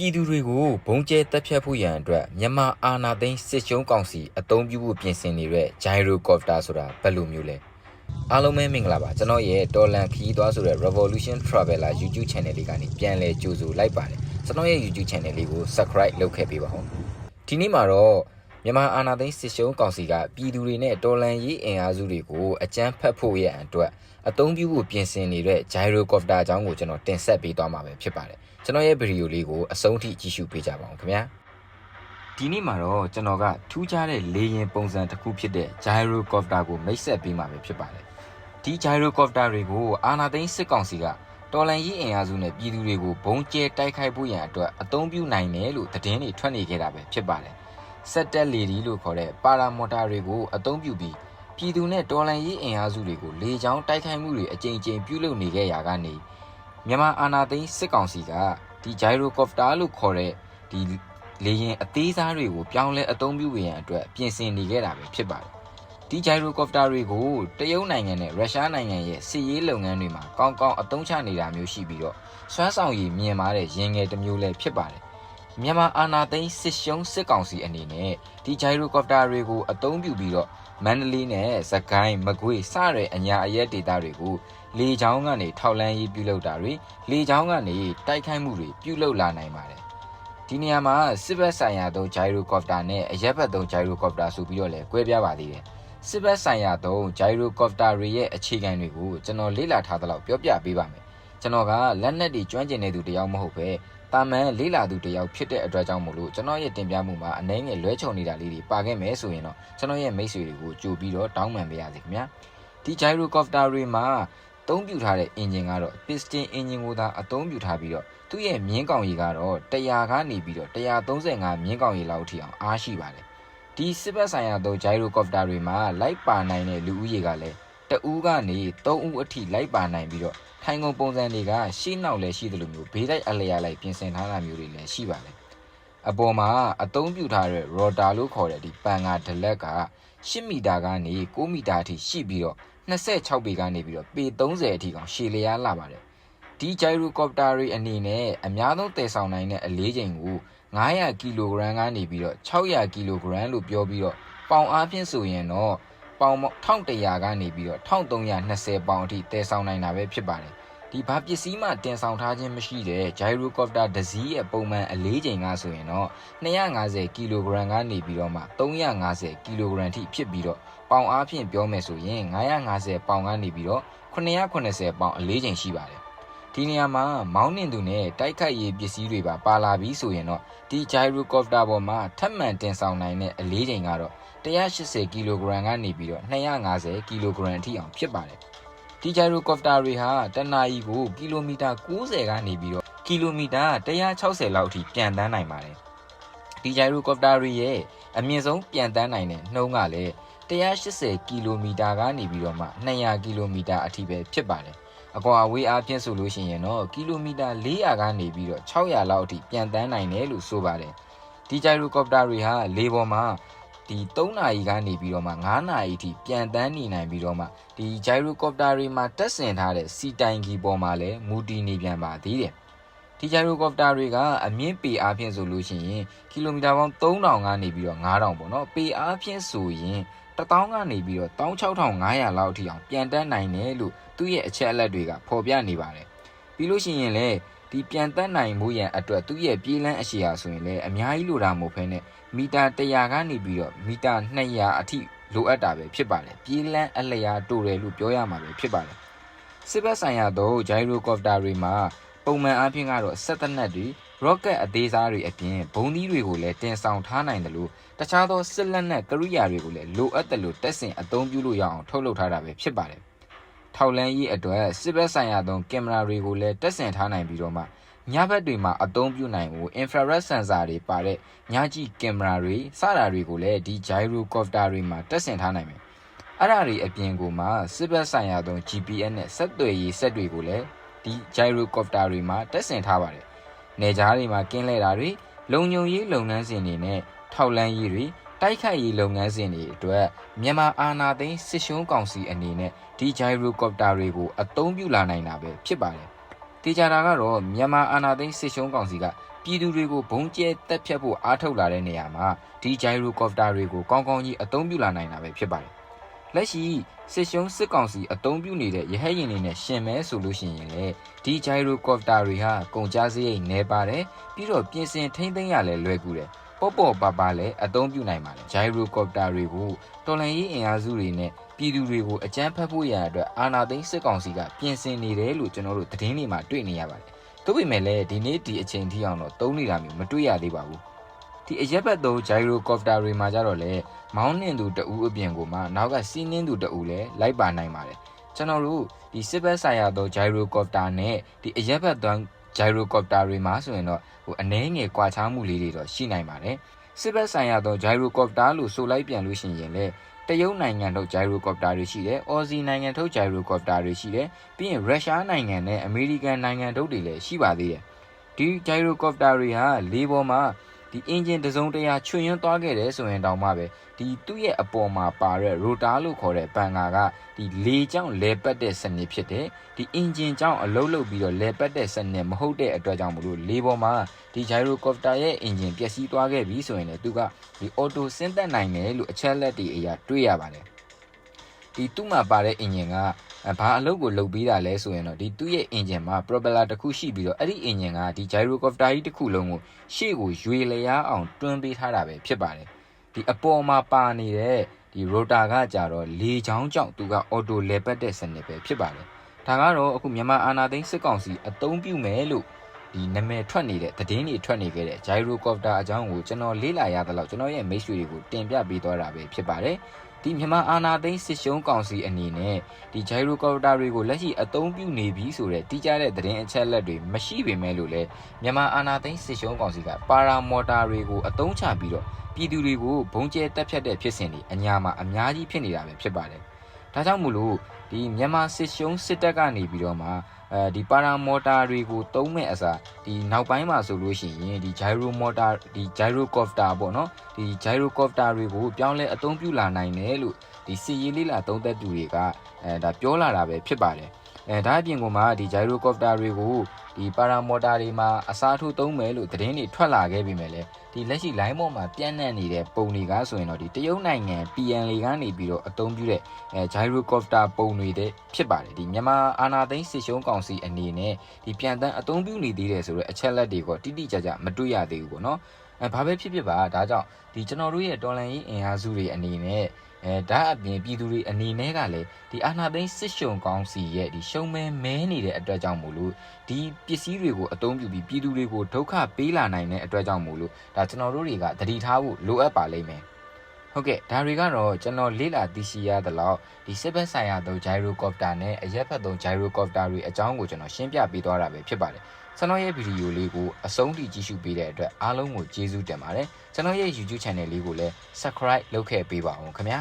ပြည်သူတွေကိုဘုံကျဲတက်ဖြတ်ဖို့ရန်အတွက်မြန်မာအာဏာသိမ်းစစ်ရှုံးကောင်စီအုံပြုဖို့ပြင်ဆင်နေတဲ့ Gyrocopter ဆိုတာဘယ်လိုမျိုးလဲအားလုံးပဲမင်္ဂလာပါကျွန်တော်ရဲ့တော်လန်ခီးသွားဆိုတဲ့ Revolution Traveler YouTube Channel လေးကနေပြန်လည်ကြိုဆိုလိုက်ပါတယ်ကျွန်တော်ရဲ့ YouTube Channel လေးကို Subscribe လုပ်ခဲ့ပေးပါဦးဒီနေ့မှာတော့ မြန်မာအာဏာသိမ်းစစ်ရှုံးကောင်စီကပြည်သူတွေနဲ့တော်လန်ရေးအင်အားစုတွေကိုအကြမ်းဖက်ဖို့ရန်အတွက်အသုံးပြုဖို့ပြင်ဆင်နေတဲ့ Gyrocopter အကြောင်းကိုကျွန်တော်တင်ဆက်ပေးသွားမှာပဲဖြစ်ပါတယ်ကျွန်တော်ရဲ့ဗီဒီယိုလေးကိုအဆုံးထိကြည့်ရှုပေးကြပါဦးခင်ဗျာဒီနေ့မှာတော့ကျွန်တော်ကထူးခြားတဲ့လေယာဉ်ပုံစံတစ်ခုဖြစ်တဲ့ Gyrocopter ကိုမိတ်ဆက်ပေးမှာပဲဖြစ်ပါတယ်ဒီ Gyrocopter တွေကိုအာနာသိန်းစစ်ကောင်စီကတော်လန်ရေးအင်အားစုနဲ့ပြည်သူတွေကိုဘုံကျဲတိုက်ခိုက်ဖို့ရန်အတွက်အသုံးပြုနိုင်တယ်လို့သတင်းတွေထွက်နေခဲ့တာပဲဖြစ်ပါတယ် စက်တက်လေဒီလို့ခေါ်တဲ့ပါရာမော်တာတွေကိုအသုံးပြုပြီးပြည်သူနဲ့တော်လန်ရေးအင်အားစုတွေကိုလေကြောင်းတိုက်ခိုက်မှုတွေအကြိမ်ကြိမ်ပြုလုပ်နေခဲ့ရာကနေမြန်မာအာဏာသိမ်းစစ်ကောင်စီကဒီ gyrocopter လို့ခေါ်တဲ့ဒီလေယာဉ်အသေးစားတွေကိုပြောင်းလဲအသုံးပြုရန်အတွက်ပြင်ဆင်နေခဲ့တာပဲဖြစ်ပါတယ်ဒီ gyrocopter တွေကိုတရုတ်နိုင်ငံနဲ့ရုရှားနိုင်ငံရဲ့စစ်ရေးလုပ်ငန်းတွေမှာကောင်းကောင်းအသုံးချနေတာမျိုးရှိပြီးတော့စွမ်းဆောင်ရည်မြင်မာတဲ့ရင်ငယ်တစ်မျိုးလည်းဖြစ်ပါတယ် မြန်မာအာဏာသိမ်းစစ်ရှုံးစစ်ကောင်စီအနေနဲ့ဒီ gyrocopter တွေကိုအသုံးပြုပြီးတော့မန္တလေးနဲ့စကိုင်းမကွေးစတဲ့အညာအရက်ဒေသတွေကိုလေချောင်းကနေထောက်လန်းရေးပြုလုပ်တာတွေလေချောင်းကနေတိုက်ခိုက်မှုတွေပြုလုပ်လာနိုင်ပါတယ်ဒီနေရာမှာစစ်ဘက်ဆိုင်ရာသုံး gyrocopter နဲ့အရက်ဘက်သုံး gyrocopter ဆိုပြီးတော့လည်းကွဲပြားပါသေးတယ်စစ်ဘက်ဆိုင်ရာသုံး gyrocopter တွေရဲ့အခြေခံတွေကိုကျွန်တော်လေ့လာထားသလောက်ပြောပြပေးပါမယ်ကျွန်တော်ကလက်နက်တွေကျွမ်းကျင်နေသူတယောက်မဟုတ်ပဲ တာမန်လေးလာသူတယောက်ဖြစ်တဲ့အတွက်ကြောင့်မို့လို့ကျွန်တော်ရဲ့တင်ပြမှုမှာအနှဲငယ်လွဲချုံနေတာလေးတွေပါခဲ့မယ်ဆိုရင်တော့ကျွန်တော်ရဲ့မိတ်ဆွေတွေကိုကြိုပြီးတော့တောင်းပန်ပေးရစေခင်ဗျာဒီ gyrocopter တွေမှာအသုံးပြုထားတဲ့ engine ကတော့ piston engine ကိုသာအသုံးပြုထားပြီးတော့သူ့ရဲ့မြင်းကောင်ရည်ကတော့100ကနေပြီးတော့135မြင်းကောင်ရည်လောက်ထိအောင်အားရှိပါတယ်ဒီစစ်ဘက်ဆိုင်ရာသော gyrocopter တွေမှာလိုက်ပါနိုင်တဲ့လူဦးရေကလည်း တဦးကနေ3ဦးအထိလိုက်ပါနိုင်ပြီးတော့ထိုင်ကုန်ပုံစံတွေကရှေ့နောက်လည်းရှိသလိုမျိုးဘေးတိုက်အလျားလိုက်ပြင်ဆင်ထားတာမျိုးတွေလည်းရှိပါတယ်အပေါ်မှာအသုံးပြုထားတဲ့ rotor လို့ခေါ်တဲ့ဒီပန်ကာဒလက်က10မီတာကနေ9မီတာအထိရှိပြီးတော့26ပေကနေပြီးတော့ပေ30အထိကောင်ရှည်လျားလာပါတယ်ဒီ gyrocopter တွေအနေနဲ့အများဆုံးတည်ဆောင်နိုင်တဲ့အလေးချိန်ကို900ကီလိုဂရမ်ကနေပြီးတော့600ကီလိုဂရမ်လို့ပြောပြီးတော့ပေါင်အားဖြင့်ဆိုရင်တော့ ပေါင်1100ကနေပြီးတော့1320ပေါင်အထိတည်ဆောင်နိုင်တာပဲဖြစ်ပါတယ်ဒီဘာပစ္စည်းမှတင်ဆောင်ထားခြင်းမရှိတဲ့ gyrocopter တစ်စီးရဲ့ပုံမှန်အလေးချိန်ကဆိုရင်တော့250ကီလိုဂရမ်ကနေပြီးတော့မှ350ကီလိုဂရမ်ထိဖြစ်ပြီးတော့ပေါင်အားဖြင့်ပြောမယ်ဆိုရင်950ပေါင်ကနေပြီးတော့980ပေါင်အလေးချိန်ရှိပါတယ် ဒီနေရာမှာမောင်းနှင်သူနဲ့တိုက်ခိုက်ရေးပစ္စည်းတွေပါပါလာပြီးဆိုရင်တော့ဒီ gyrocopter ပေါ်မှာထပ်မံတင်ဆောင်နိုင်တဲ့အလေးချိန်ကတော့180ကီလိုဂရမ်ကနေပြီးတော့250ကီလိုဂရမ်အထိအောင်ဖြစ်ပါတယ်ဒီ gyrocopter တွေဟာတနအီကိုကီလိုမီတာ90ကနေပြီးတော့ကီလိုမီတာ160လောက်အထိပြန်တန်းနိုင်ပါတယ်ဒီ gyrocopter တွေရဲ့အမြင့်ဆုံးပြန်တန်းနိုင်တဲ့နှုန်းကလည်း180ကီလိုမီတာကနေပြီးတော့မှ200ကီလိုမီတာအထိပဲဖြစ်ပါတယ် အကွာအဝေးအားဖြင့်ဆိုလို့ရှိရင်တော့ကီလိုမီတာ400ကနေပြီးတော့600လောက်အထိပြန်တန်းနိုင်တယ်လို့ဆိုပါတယ်ဒီ gyrocopter တွေဟာလေပေါ်မှာဒီ3နာရီကနေပြီးတော့မှ9နာရီအထိပြန်တန်းနေနိုင်ပြီးတော့မှဒီ gyrocopter တွေမှာတက်ဆင်ထားတဲ့စီတိုင်ကီပေါ်မှာလည်းမူတည်နေပြန်ပါသေးတယ်ဒီ gyrocopter တွေကအမြင့်ပေအားဖြင့်ဆိုလို့ရှိရင်ကီလိုမီတာပေါင်း3000ကနေပြီးတော့9000ပေါ့နော်ပေအားဖြင့်ဆိုရင် 1000ကနေပြီးတော့16500လောက်အထိအောင်ပြန်တန်းနိုင်တယ်လို့သူ့ရဲ့အချက်အလက်တွေကဖော်ပြနေပါတယ်ပြီးလို့ရှိရင်လည်းဒီပြန်တန်းနိုင်မှုရန်အတွက်သူ့ရဲ့ပြေးလန်းအရှိရာဆိုရင်လည်းအများကြီးလိုတာမဟုတ်ဘဲနဲ့မီတာ100ကနေပြီးတော့မီတာ200အထိလိုအပ်တာပဲဖြစ်ပါတယ်ပြေးလန်းအလျာတိုတယ်လို့ပြောရမှာပဲဖြစ်ပါတယ်စစ်ဘက်ဆိုင်ရာတော့ gyrocopter တွေမှာ ပုံမှန်အားဖြင့်ကတော့စက်တနက်တွေ rocket အသေးစားတွေအပြင်ဘုံသီးတွေကိုလည်းတင်ဆောင်ထားနိုင်တယ်လို့တခြားသောစစ်လက်နက်ကရိယာတွေကိုလည်းလိုအပ်တယ်လို့တက်ဆင်အသုံးပြုလို့ရအောင်ထုတ်လုပ်ထားတာပဲဖြစ်ပါတယ်ထောက်လန်းရေးအတွက်စစ်ဘက်ဆိုင်ရာသုံးကင်မရာတွေကိုလည်းတက်ဆင်ထားနိုင်ပြီးတော့မှညဘက်တွေမှာအသုံးပြုနိုင်ဖို့ infrared sensor တွေပါတဲ့ညကြည့်ကင်မရာတွေစတာတွေကိုလည်းဒီ gyrocopter တွေမှာတက်ဆင်ထားနိုင်မယ်အဲ့ဒါတွေအပြင်ကိုမှစစ်ဘက်ဆိုင်ရာသုံး GPS နဲ့ဆက်သွယ်ရေးစက်တွေကိုလည်း ဒီ gyrocopter တွေမှာတက်ဆင်ထားပါတယ်။နေကြားတွေမှာကင်းလဲတာတွေလုံခြုံရေးလုပ်ငန်းစဉ်တွေနဲ့ထောက်လန်းရေးတွေတိုက်ခိုက်ရေးလုပ်ငန်းစဉ်တွေအတွက်မြန်မာအာဏာသိမ်းစစ်ရှုံးကောင်စီအနေနဲ့ဒီ gyrocopter တွေကိုအသုံးပြုလာနိုင်တာပဲဖြစ်ပါတယ်။တေချာတာကတော့မြန်မာအာဏာသိမ်းစစ်ရှုံးကောင်စီကပြည်သူတွေကိုဘုံကျဲတက်ဖြတ်ဖို့အားထုတ်လာတဲ့နေရာမှာဒီဂျိုင်ရိုကော်ပတာတွေကိုကောင်းကောင်းကြီးအသုံးပြုလာနိုင်တာပဲဖြစ်ပါတယ် လက်ရှိစစ်ရှုံးစစ်ကောင်စီအသုံးပြုနေတဲ့ရဟတ်ရင်တွေနဲ့ရှင်မဲဆိုလို့ရှိရင်လေဒီဂျိုင်ရိုကော်ပတာတွေဟာကုန်ကြစရိတ်နှဲပါတယ်ပြီးတော့ပြင်ဆင်ထိမ့်သိမ်းရလဲလွယ်ကူတယ်ပေါ့ပေါ့ပါပါလည်းအသုံးပြုနိုင်ပါတယ်ဂျိုင်ရိုကော်ပတာတွေကိုတော်လန်ရေးအင်အားစုတွေနဲ့ပြည်သူတွေကိုအကြမ်းဖက်ဖို့ရန်အတွက်အာဏာသိမ်းစစ်ကောင်စီကပြင်ဆင်နေတယ်လို့ကျွန်တော်တို့သတင်းတွေမှာတွေ့နေရပါတယ်။သို့ပေမဲ့လည်းဒီနေ့ဒီအချိန်ထိအောင်တော့သုံးနေတာမျိုးမတွေ့ရသေးပါဘူး။ ဒီအရက်ဘက်သုံးဂျိုင်ရိုကော်ပတာတွေမှာကြတော့လေမောင်းနှင်သူတအူးအပြင်ကိုမှနောက်ကစီးနှင်းသူတအူးလည်းလိုက်ပါနိုင်ပါတယ်။ကျွန်တော်တို့ဒီစစ်ဘက်ဆိုင်ရာသောဂျိုင်ရိုကော်ပတာနဲ့ဒီအရက်ဘက်သုံးဂျိုင်ရိုကော်ပတာတွေမှာဆိုရင်တော့ဟိုအနှဲငယ်ကွာခြားမှုလေးတွေတော့ရှိနိုင်ပါတယ်။စစ်ဘက်ဆိုင်ရာသောဂျိုင်ရိုကော်ပတာလို့ဆိုလိုက်ပြန်လို့ရှိရင်လေတရုတ်နိုင်ငံထုတ်ဂျိုင်ရိုကော်ပတာတွေရှိတယ်။အော်စီနိုင်ငံထုတ်ဂျိုင်ရိုကော်ပတာတွေရှိတယ်။ပြီးရင်ရုရှားနိုင်ငံနဲ့အမေရိကန်နိုင်ငံထုတ်တွေလည်းရှိပါသေးတယ်။ဒီဂျိုင်ရိုကော်ပတာတွေဟာလေပေါ်မှာ ဒီအင်ဂျင်တစ်စုံတစ်ရာချွင်ရမ်းသွားခဲ့တယ်ဆိုရင်တောင်မှပဲဒီသူ့ရဲ့အပေါ်မှာပါတဲ့ရိုတာလို့ခေါ်တဲ့ပန်ကာကဒီလေကြောင့်လဲပတ်တဲ့စနစ်ဖြစ်တယ်ဒီအင်ဂျင်ကြောင့်အလုံးလုံးပြီးတော့လဲပတ်တဲ့စနစ်မဟုတ်တဲ့အတွက်ကြောင့်မလို့လေပေါ်မှာဒီဂျိုင်ရိုကော်ပတာရဲ့အင်ဂျင်ပျက်စီးသွားခဲ့ပြီဆိုရင်လည်းသူကဒီအော်တိုဆင်းသက်နိုင်တယ်လို့အချက်လက်တွေအရာတွေ့ရပါတယ် ဒီသူ့မှာပါတဲ့အင်ဂျင်ကဘာအလုပ်ကိုလုပ်ပြီးတာလဲဆိုရင်တော့ဒီသူ့ရဲ့ engine မှာ propeller တစ်ခုရှိပြီးတော့အဲ့ဒီ engine ကဒီ gyrocopter ကြီးတစ်ခုလုံးကိုရှေ့ကိုရွေလျားအောင်တွန်းပေးထားတာပဲဖြစ်ပါတယ်ဒီအပေါ်မှာပါနေတဲ့ဒီ rotor ကကြတော့လေချောင်းကြောင့်သူက auto လဲပတ်တဲ့စနစ်ပဲဖြစ်ပါတယ်ဒါကတော့အခုမြန်မာအာဏာသိမ်းစစ်ကောင်စီအသုံးပြုမယ်လို့ဒီနာမည်ထွက်နေတဲ့သတင်းတွေထွက်နေခဲ့တဲ့ gyrocopter အကြောင်းကိုကျွန်တော်လေ့လာရသလောက်ကျွန်တော်ရဲ့မိတ်ဆွေတွေကိုတင်ပြပေးသွားတာပဲဖြစ်ပါတယ် ဒီမြန်မာအာဏာသိမ်းစစ်ရှုံးကောင်စီအနေနဲ့ဒီဂျိုင်ရိုကော်ပတာတွေကိုလက်ရှိအသုံးပြုနေပြီဆိုတဲ့တိကျတဲ့သတင်းအချက်အလက်တွေမရှိပေမဲ့လို့လည်းမြန်မာအာဏာသိမ်းစစ်ရှုံးကောင်စီကပါရာမော်တာတွေကိုအသုံးချပြီးတော့ပြည်သူတွေကိုဘုံကျဲတက်ဖြတ်တဲ့ဖြစ်စဉ်တွေအညာမှာအများကြီးဖြစ်နေတာပဲဖြစ်ပါတယ်။ ဒါကြောင့်မို့လို့ဒီမြန်မာစစ်ရှုံးစစ်တပ်ကနေပြီးတော့မှအဲဒီပါရာမော်တာတွေကိုသုံးမဲ့အစားဒီနောက်ပိုင်းမှာဆိုလို့ရှိရင်ဒီဂျိုင်ရိုမော်တာဒီဂျိုင်ရိုကော်ပတာပေါ့နော်ဒီဂျိုင်ရိုကော်ပတာတွေကိုပြောင်းလဲအသုံးပြုလာနိုင်တယ်လို့ဒီစီရီလေးလာသုံးသက်သူတွေကအဲဒါပြောလာတာပဲဖြစ်ပါတယ်အဲဒါအပြင်ကမှဒီဂျိုင်ရိုကော်ပတာတွေကို ဒီပါရာမော်တာတွေမှာအစားထိုးသုံးမယ်လို့သတင်းတွေထွက်လာခဲ့ပြီမဲ့လေဒီလက်ရှိ line ပေါ်မှာပြန့်နှံ့နေတဲ့ပုံတွေကဆိုရင်တော့ဒီတရုတ်နိုင်ငံ PNL ကနေပြီးတော့အသုံးပြုတဲ့အဲ gyrocopter ပုံတွေတဲ့ဖြစ်ပါတယ်ဒီမြန်မာအာနာသိန်းစစ်ရှုံးကောင်စီအနေနဲ့ဒီပြန်တန်းအသုံးပြုနေသေးတယ်ဆိုတော့အချက်လက်တွေကတိတိကျကျမတွေ့ရသေးဘူးပေါ့နော် အဲဘာပဲဖြစ်ဖြစ်ပါဒါကြောင့်ဒီကျွန်တော်တို့ရဲ့တော်လန်ရေးအင်အားစုတွေအနေနဲ့အဲဒါအပြင်ပြည်သူတွေအနေနဲ့ကလည်းဒီအာနာသိန်းစစ်ရှုံကောင်းစီရဲ့ဒီရှုံမဲမဲနေတဲ့အတွက်ကြောင့်မို့လို့ဒီပစ္စည်းတွေကိုအသုံးပြုပြီးပြည်သူတွေကိုဒုက္ခပေးလာနိုင်တဲ့အတွက်ကြောင့်မို့လို့ဒါကျွန်တော်တို့တွေကသတိထားဖို့လိုအပ်ပါလိမ့်မယ် ဟုတ်ကဲ့ဒါတွေကတော့ကျွန်တော်လေ့လာသိရှိရသလောက်ဒီစစ်ဘက်ဆိုင်ရာသုံး gyrocopter နဲ့အရက်ဖက်သုံး gyrocopter တွေအကြောင်းကိုကျွန်တော်ရှင်းပြပေးသွားတာပဲဖြစ်ပါတယ်ကျွန်တော်ရဲ့ဗီဒီယိုလေးကိုအဆုံးထိကြည့်ရှုပေးတဲ့အတွက်အားလုံးကိုကျေးဇူးတင်ပါတယ်ကျွန်တော်ရဲ့ YouTube channel လေးကိုလည်း subscribe လုပ်ခဲ့ပေးပါအောင်ခင်ဗျာ